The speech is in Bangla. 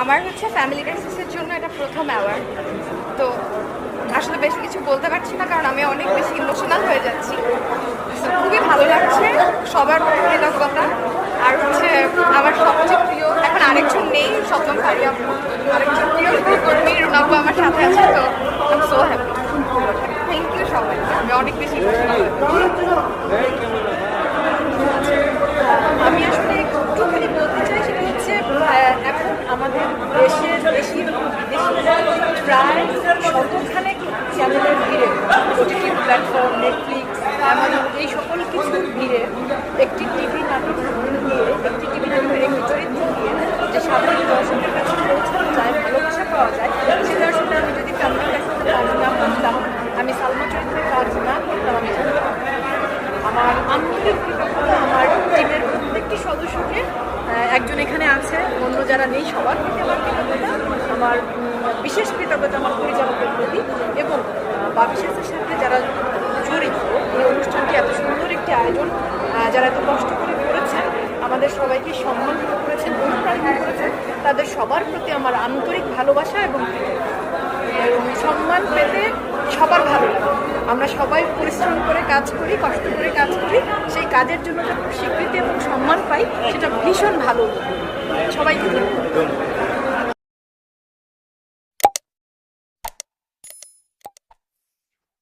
আমার হচ্ছে ফ্যামিলি ক্রাইসিসের জন্য এটা প্রথম অ্যাওয়ার্ড তো আসলে বেশি কিছু বলতে পারছি না, কারণ আমি অনেক বেশি ইমোশনাল হয়ে যাচ্ছি। খুবই ভালো লাগছে সবার কৃতজ্ঞতা। আর হচ্ছে আমার সবচেয়ে প্রিয়, এখন আরেকজন নেই, সপ্তম ফারিয়া আরেকজন প্রিয় কর্মী রুনাব্বু আমার সাথে আছে, তো আমি সো হ্যাপি থ্যাংক ইউ সবাই আমি অনেক বেশি ইমোশনাল আমি আসলে একটুখানি বলতে চাই, সেটা হচ্ছে এখন আমাদের দেশের বেশি দেশে প্রায় শতখানেক চ্যানেলের ভিড়ে। প্ল্যাটফর্ম নেটফ্লিক্স অ্যামাজন এই সকল কিছুর ভিড়ে একটি টিভি নাটক দিয়ে একটি টিভি নাটকের একটি চরিত্র দিয়ে যে সাধারণ দর্শকের কাছে পৌঁছানো যায় ভালোবাসা পাওয়া যায় সেটা আসলে আমি যদি ফ্যামিলির কাছে পালন না করতাম আমি সালমা চরিত্রে কাজ না করতাম আমি জানতাম না। আন্তরিক আমার টিমের প্রত্যেকটি সদস্যকে একজন এখানে আছে, অন্য যারা নেই সবার প্রতি আমার কৃতজ্ঞতা, আমার বিশেষ কৃতজ্ঞতা আমার পরিচালকের প্রতি এবং বাবিশেষের সাথে যারা জড়িত, এই অনুষ্ঠানটি এত সুন্দর একটি আয়োজন যারা এত কষ্ট করে করেছেন, আমাদের সবাইকে সম্মান করেছেন, অনুপ্রাণিত করেছেন, তাদের সবার প্রতি আমার আন্তরিক ভালোবাসা এবং সম্মান পেতে সবার ভালো লাগে। আমরা সবাই পরিশ্রম করে কাজ করি, কষ্ট করে কাজ করি। কাজের জন্য যখন স্বীকৃতি এবং সম্মান পাই সেটা ভীষণ ভালো। সবাইকে ধন্যবাদ